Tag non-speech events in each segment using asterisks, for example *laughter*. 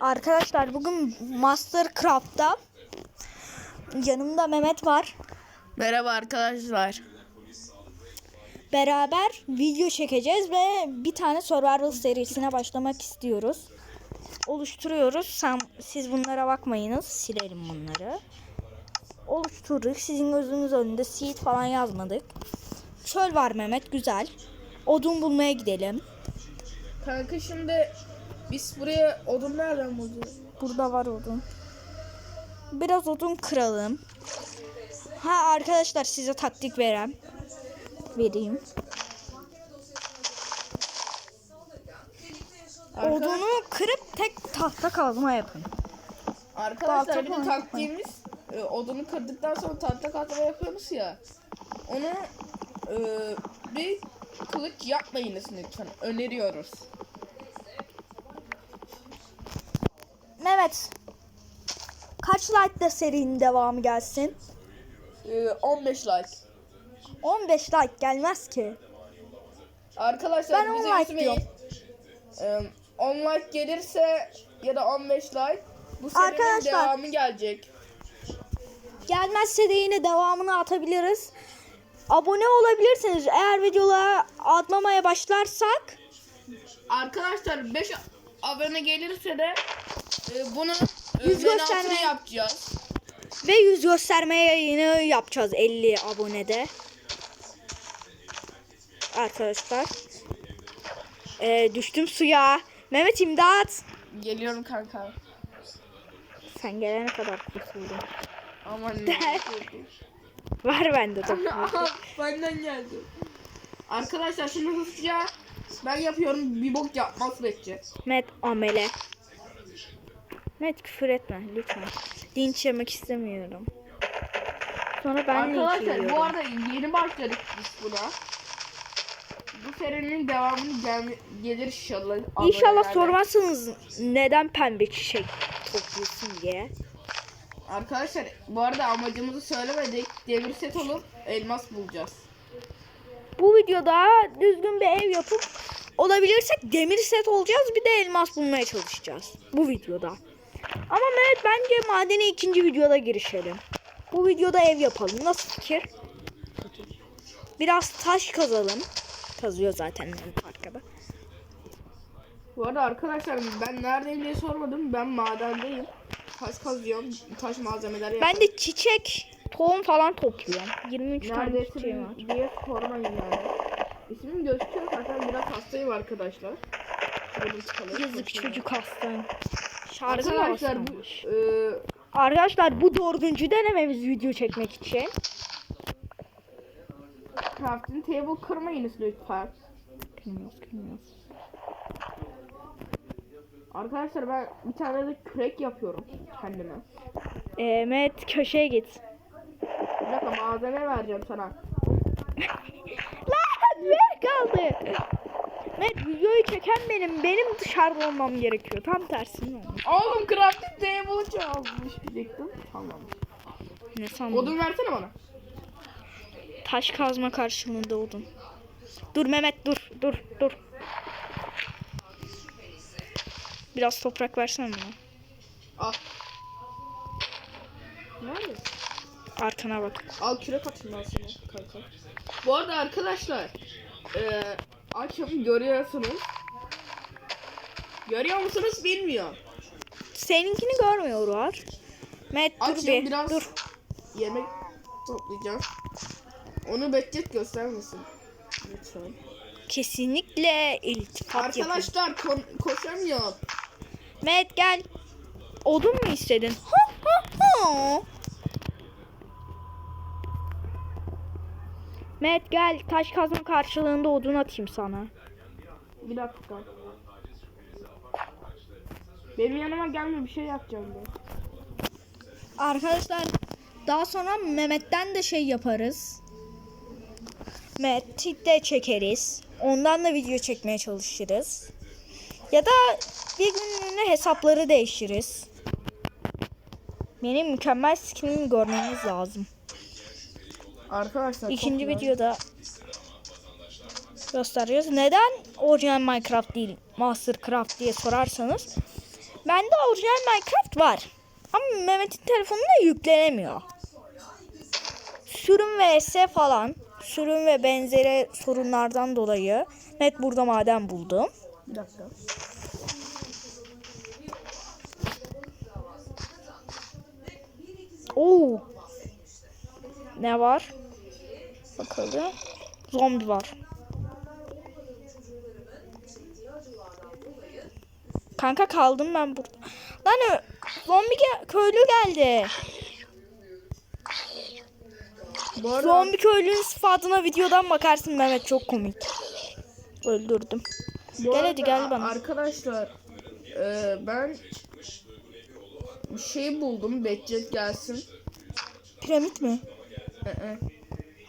Arkadaşlar bugün Mastercraft'ta yanımda Mehmet var. Merhaba arkadaşlar. Beraber video çekeceğiz ve bir tane survival serisine başlamak istiyoruz. Oluşturuyoruz. Sen, siz bunlara bakmayınız. Silelim bunları. Oluşturduk. Sizin gözünüz önünde seed falan yazmadık. Çöl var Mehmet. Güzel. Odun bulmaya gidelim. Kanka şimdi biz buraya odun nereden bulacağız? Burada var odun. Biraz odun kıralım. Ha arkadaşlar size taktik verem. Vereyim. Odunu kırıp tek tahta kazma yapın. Arkadaşlar bir de taktiğimiz e, odunu kırdıktan sonra tahta kazma yapıyoruz ya. Onu e, bir kılıç yapmayınız lütfen. Öneriyoruz. Mehmet. Kaç like'da serinin devamı gelsin? E, 15 like. 15 like gelmez ki. Arkadaşlar Ben on bize like üzmeyin. E, 10 like gelirse ya da 15 like bu serinin Arkadaşlar- devamı gelecek. Gelmezse de yine devamını atabiliriz. Abone olabilirsiniz. Eğer videolara atmamaya başlarsak Arkadaşlar 5 abone gelirse de e, bunu e, Yüz gösterme. yapacağız. Ve yüz gösterme yayını yapacağız 50 abonede. Arkadaşlar. Ee, düştüm suya. Mehmet imdat. Geliyorum kanka. Sen gelene kadar kurtuldum. Aman ne. Var bende top. *laughs* Aha benden geldi. Arkadaşlar şimdi hızlıca ben yapıyorum bir bok yapmaz bekçi. Mehmet amele. Mehmet küfür etme lütfen. Linç yemek istemiyorum. Sonra ben Arkadaşlar bu arada yeni başladık biz buna. Bu serinin devamını gel gelir inşallah. İnşallah sormazsınız neden pembe çiçek topluyorsun diye. Arkadaşlar bu arada amacımızı söylemedik. Demir set olup elmas bulacağız. Bu videoda düzgün bir ev yapıp olabilirsek demir set olacağız bir de elmas bulmaya çalışacağız. Bu videoda. Ama Mehmet bence madene ikinci videoda girişelim. Bu videoda ev yapalım. Nasıl fikir? Biraz taş kazalım. Kazıyor zaten arkada. Bu arada arkadaşlar ben neredeyim diye sormadım. Ben madendeyim. Taş kazıyorum. Taş malzemeler yapıyorum. Ben de çiçek, tohum falan topluyorum. 23 tane çiçeğim var. Neredesin diye sormayın yani. İsmim gözüküyor zaten biraz hastayım arkadaşlar. Yazık çocuk hastayım. Şarjım Arkadaşlar bu e, Arkadaşlar bu dördüncü denememiz video çekmek için. crafting table kırmayınız lütfen. Bilmiyoruz, bilmiyoruz. Arkadaşlar ben bir tane de kürek yapıyorum kendime. Mehmet köşeye git. Bir dakika malzeme vereceğim sana. *laughs* Lan ver kaldı. Mehmet videoyu çeken benim. Benim dışarıda olmam gerekiyor. Tam tersine olmuş. Oğlum crafting table'ı çalmış diyecektim. Tamam. Ne sandın? Odun versene bana. Taş kazma karşılığında odun. Dur Mehmet dur dur dur. Biraz toprak versene bana. Al. Nerede? Arkana bak. Al kürek atayım ben sana kanka. Bu arada arkadaşlar eee açım görüyorsunuz. Görüyor musunuz bilmiyorum. Seninkini görmüyorlar. Mehmet dur bir. biraz Dur. yemek toplayacağım. Onu beklet göstermesin. Lütfen. Kesinlikle iltifat yapın. Arkadaşlar ko- koşamıyorum. Mehmet gel. Odun mu istedin? Ha, ha, ha. Mehmet gel taş kazma karşılığında odun atayım sana. Bir dakika. Benim yanıma gelme bir şey yapacağım ben. Arkadaşlar daha sonra Mehmet'ten de şey yaparız. Mehmet'i de çekeriz. Ondan da video çekmeye çalışırız. Ya da bir günlüğüne hesapları değiştiririz. Benim mükemmel skinimi görmeniz lazım. Arkadaşlar İkinci videoda göstereceğiz. Neden orijinal Minecraft değil Mastercraft diye sorarsanız Bende orijinal Minecraft var. Ama Mehmet'in telefonuna yüklenemiyor. Sürüm vs falan. Sürüm ve benzeri sorunlardan dolayı. Mehmet burada maden buldum. Bir dakika. Oo. Ne var? Bakalım. Zombi var. Kanka kaldım ben burada. Lan zombi ge- köylü geldi. Bu arada Zombi köylünün sıfatına videodan bakarsın Mehmet çok komik. Öldürdüm. Bu Gel hadi gel bana. Arkadaşlar e, ben bir şey buldum. Becet gelsin. Piramit mi?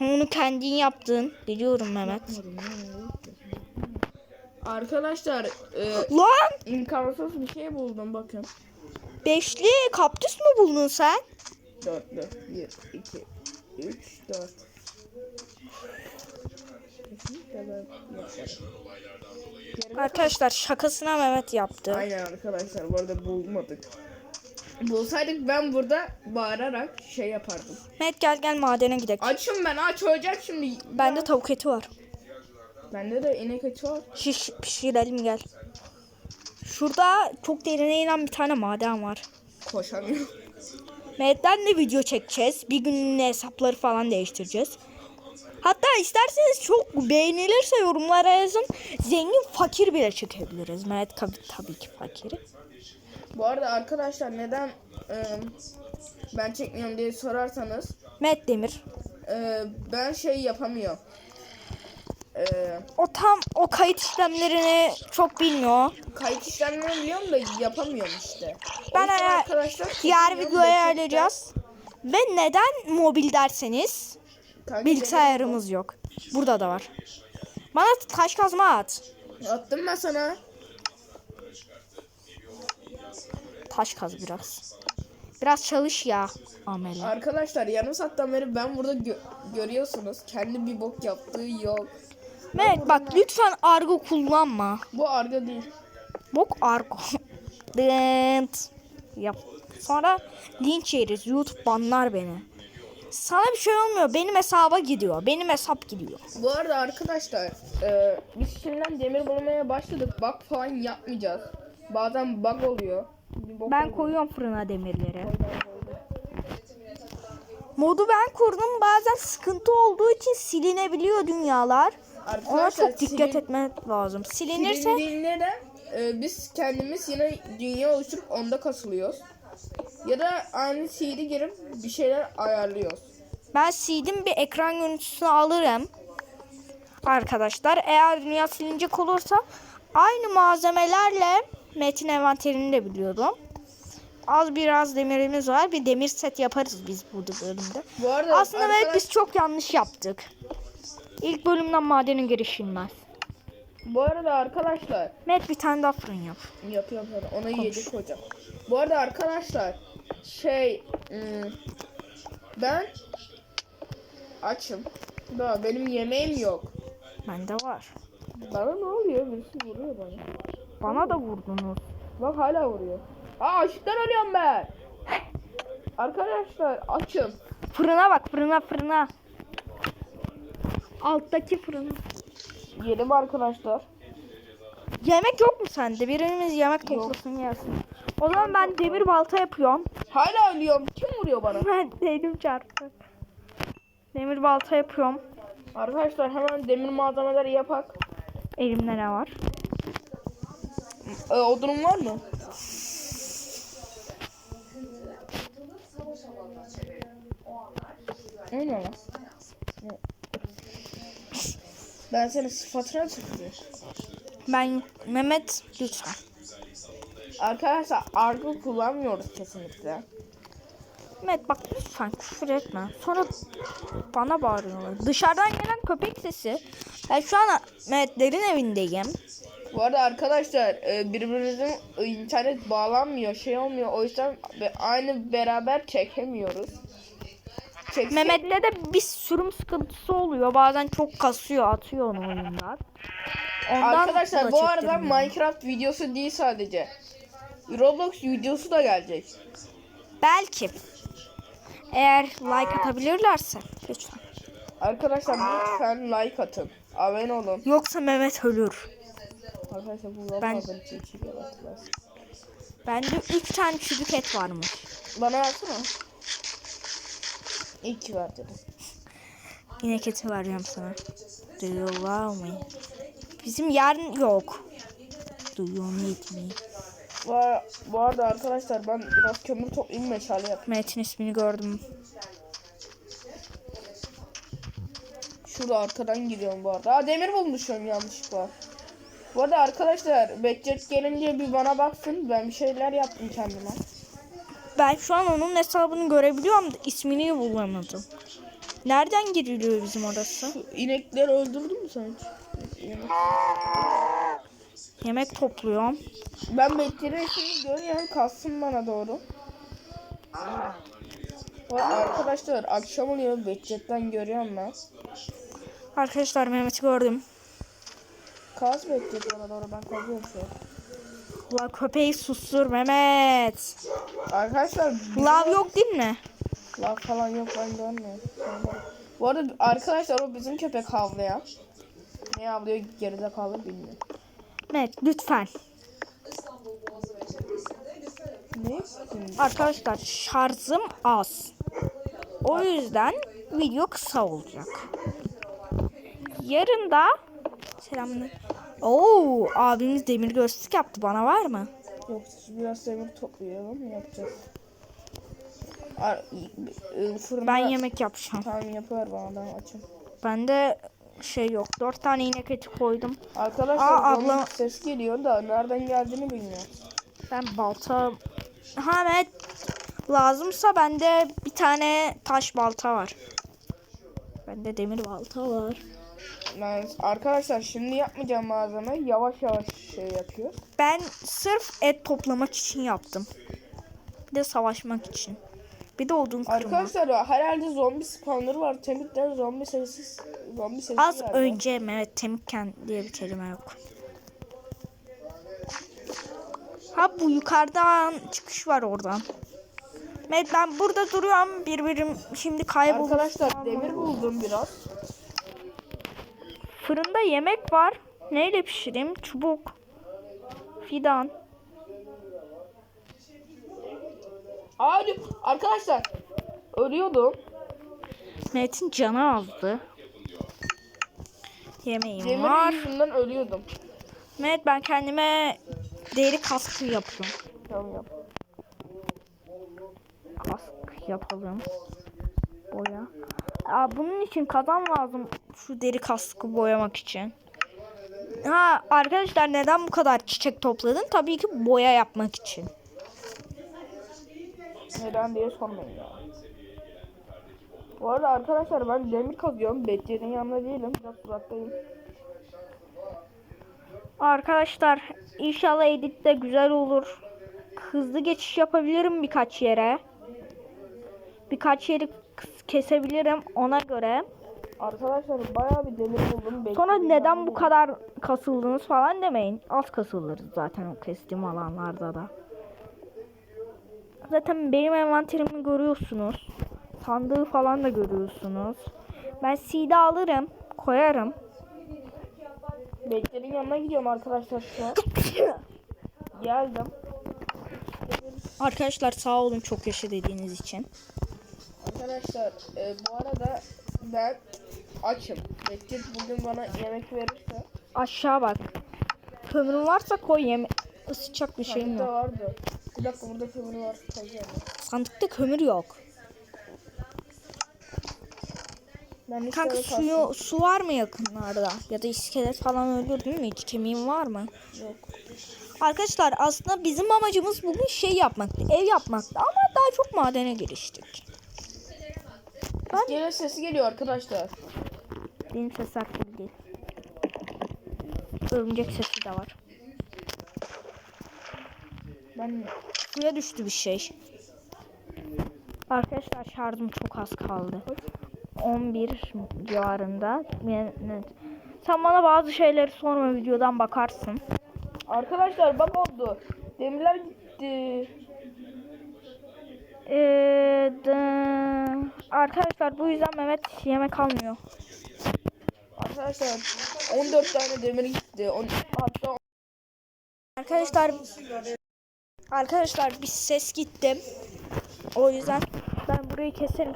Onu kendin yaptın. Biliyorum Mehmet. Arkadaşlar e, Lan imkansız bir şey buldum bakın. beşli kaktüs mü buldun sen? Dörtlü. Bir, iki, üç, dört. Kesinlikle ben yaparım. Arkadaşlar şakasına Mehmet yaptı. Aynen arkadaşlar bu arada bulmadık. Bulsaydık ben burada bağırarak şey yapardım. Mehmet gel gel madene gidelim. Açım ben aç olacak şimdi. Bende tavuk eti var. Bende de inek eti var. Şiş pişirelim gel. Şurada çok derine inen bir tane maden var. Koşamıyorum. Mehmet'ten de video çekeceğiz. Bir günün hesapları falan değiştireceğiz. Hatta isterseniz çok beğenilirse yorumlara yazın. Zengin fakir bile çekebiliriz. Mehmet tabii, tabii ki fakiri. Bu arada arkadaşlar neden e, ben çekmiyorum diye sorarsanız Mehmet Demir. e, ben şey yapamıyorum. E, O tam o kayıt işlemlerini çok bilmiyor. kayıt işlemlerini biliyorum da yapamıyorum işte. O Ben yüzden arkadaşlar Diğer çekmiyorum, bekleyin. ayarlayacağız. Ve neden mobil derseniz Kanka, bilgisayarımız yok. Burada da var. Bana taş kazma at. Attım ben sana. Taş kaz biraz. Biraz çalış ya amele. Arkadaşlar yarım saatten beri ben burada gö- görüyorsunuz. Kendi bir bok yaptığı yok. Mehmet bak lütfen argo kullanma. Bu arga değil. Bok argo. *laughs* Dınt. Yap. Sonra linç yeriz. YouTube banlar beni. Sana bir şey olmuyor. Benim hesaba gidiyor. Benim hesap gidiyor. Bu arada arkadaşlar e, biz şimdiden demir bulmaya başladık. Bug falan yapmayacağız. Bazen bug oluyor. Ben koyuyorum fırına demirleri. Modu ben kurdum. Bazen sıkıntı olduğu için silinebiliyor dünyalar. Ona Arkadaşlar çok dikkat silin- etmek lazım. Silinirse Silindiğinde de e, biz kendimiz yine dünya oluşturup onda kasılıyoruz. Ya da aynı CD girip bir şeyler ayarlıyoruz. ben sildim bir ekran görüntüsünü alırım. Arkadaşlar eğer dünya silinecek olursa aynı malzemelerle metin envanterini de biliyorum. Az biraz demirimiz var. Bir demir set yaparız biz bu bölümde. Bu arada Aslında evet arkadaş- biz çok yanlış yaptık. İlk bölümden madenin girişilmez. bu arada arkadaşlar Met bir tane daha fırın yap. yapıyorum sana. Ona yedik hocam. Bu arada arkadaşlar şey ım, ben açım. Daha benim yemeğim yok. Bende var. Bana ne oluyor? Birisi vuruyor bana. Bana da vurdunuz. Bak hala vuruyor. Aa açlıktan ölüyorum ben. Arkadaşlar açım. Fırına bak fırına fırına. Alttaki fırına. Yedim arkadaşlar. Yemek yok mu sende? Birimiz yemek toplasın yersin. O zaman ben demir balta yapıyorum. Hala ölüyorum. Kim vuruyor bana? *laughs* Ben elim çarptı. Demir balta yapıyorum. Arkadaşlar hemen demir malzemeleri yapak. Elimde ne var? Ee, odunun var mı? Aynen lan. Ben senin sıfatına tükürüyorum. Ben Mehmet lütfen. Arkadaşlar argo kullanmıyoruz kesinlikle. Mehmet bak lütfen küfür etme. Sonra bana bağırıyorlar. Dışarıdan gelen köpek sesi. Ben şu an Mehmetlerin evindeyim. Bu arada arkadaşlar e, birbirimizin internet bağlanmıyor, şey olmuyor. O yüzden aynı beraber çekemiyoruz. Çeksek- Mehmet'le de bir sürüm sıkıntısı oluyor. Bazen çok kasıyor, atıyor onu oyundan. Ondan Arkadaşlar da bu arada. Minecraft videosu değil sadece. Roblox videosu da gelecek. Belki. Eğer like atabilirlerse. Lütfen. Arkadaşlar lütfen like atın. Abone olun. Yoksa Mehmet ölür. Arkadaşlar bu Ben-. Bende 3 tane çubuk et varmış. Bana versene. İyi ki ver dedim. İnek eti vereceğim sana. Love me? Bizim yarın yok. You need me? Bu, ara- bu arada arkadaşlar ben biraz kömür toplayayım meşale yapayım. Mehmet'in ismini gördüm. Şurada arkadan gidiyorum bu arada. Aa demir bulmuşum yanlışlıkla. Bu arada arkadaşlar Bekçet gelince bir bana baksın. Ben bir şeyler yaptım kendime. Ben şu an onun hesabını görebiliyorum da ismini bulamadım. Nereden giriliyor bizim orası? Şu inekleri öldürdün mü sen. Yemek topluyorum. Ben Bekçet'in şimdi görüyorum kalsın bana doğru. Bu arkadaşlar akşam oluyor Bekçet'ten görüyorum ben. Arkadaşlar Mehmet'i gördüm. Kaz Bekçet bana doğru ben kazıyorum şu an. Ulan köpeği sustur Mehmet. Arkadaşlar Lav yok değil mi? Lav falan yok ben görmüyorum. Bu arada arkadaşlar o bizim köpek havlayan. Ne havlıyor geride kalır bilmiyorum. Mehmet lütfen. Ne? Arkadaşlar şarjım az. O yüzden video kısa olacak. Yarın da selamlar. Oo, abimiz demir gözlük yaptı. Bana var mı? Yok biraz demir toplayalım yapacağız. Ar fırında... Ben yemek yapacağım. Tamam yapar bana ben açım. Bende şey yok. Dört tane inek eti koydum. Arkadaşlar Aa, abla- ses geliyor da nereden geldiğini bilmiyorum. Ben balta... Ha evet. Lazımsa bende bir tane taş balta var. Bende demir balta var. Ben, arkadaşlar şimdi yapmayacağım malzeme yavaş yavaş şey yapıyor. Ben sırf et toplamak için yaptım. Bir de savaşmak için. Bir de odun kırma. Arkadaşlar herhalde zombi spawner var. Temikten zombi sesi zombi sesi Az geldi. önce Mehmet Temikken diye bir kelime yok. Ha bu yukarıdan çıkış var oradan. Mehmet ben burada duruyorum. Birbirim şimdi kayboldu. Arkadaşlar demir buldum biraz. Fırında yemek var. Neyle pişireyim? Çubuk. Fidan. Abi arkadaşlar ölüyordum. Mehmet'in canı azdı. Yemeğim Demir var. yüzünden ölüyordum. Mehmet ben kendime deri kaskı yapıyorum. Tamam yap. Kask yapalım. Boya. Aa, bunun için kazan lazım şu deri kaskı boyamak için. Ha arkadaşlar neden bu kadar çiçek topladın? Tabii ki boya yapmak için. Neden diye sormayın ya. Bu arada arkadaşlar ben demir kazıyorum. Bekçenin yanında değilim. Biraz uzaktayım. Arkadaşlar inşallah edit de güzel olur. Hızlı geçiş yapabilirim birkaç yere. Birkaç yeri kesebilirim ona göre. Arkadaşlar bayağı bir demir buldum. Sonra neden bu kadar kasıldınız falan demeyin. Az kasılırız zaten o kestiğim alanlarda da. Zaten benim envanterimi görüyorsunuz. Sandığı falan da görüyorsunuz. Ben CD alırım, koyarım. Bekçenin yanına gidiyorum arkadaşlar şu an. *laughs* Geldim. Arkadaşlar sağ olun çok yaşa dediğiniz için. Arkadaşlar e, bu arada ben açım. Bekçet bugün bana yemek verirse Aşağı bak. Kömürün varsa koy yeme. Isıtacak bir şeyim sandıkta yok. vardı. Bir dakika burada kömür var. Sandıkta kömür yok. Ben Kanka suyu su var mı yakınlarda? Ya da iskelet falan öldürdün mü? Hiç kemiğin var mı? Yok. Arkadaşlar aslında bizim amacımız bugün şey yapmaktı. Ev yapmaktı ama daha çok madene giriştik. Gene sesi geliyor arkadaşlar. Benim ses aktif değil. Örümcek sesi de var. Ben Suya düştü bir şey. Arkadaşlar şarjım çok az kaldı. 11 civarında. Yani- Sen bana bazı şeyleri sorma videodan bakarsın. Arkadaşlar bak oldu. Demirler gitti. Ee, arkadaşlar bu yüzden Mehmet yemek almıyor. Arkadaşlar 14 tane demir gitti. On, hatta Arkadaşlar Arkadaşlar bir ses gitti. O yüzden ben burayı keserim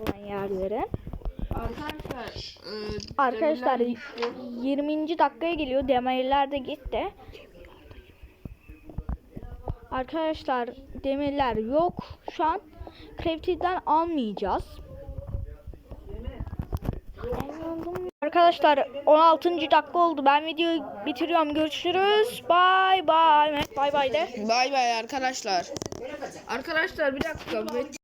olan yerleri. arkadaşlar e, Arkadaşlar demirler gitti. 20. dakikaya geliyor. Demirler de gitti. Arkadaşlar demirler yok. Şu an Crafty'den almayacağız. Arkadaşlar 16. dakika oldu. Ben videoyu bitiriyorum. Görüşürüz. Bye bye. Bye bye de. Bay bay arkadaşlar. Arkadaşlar bir dakika.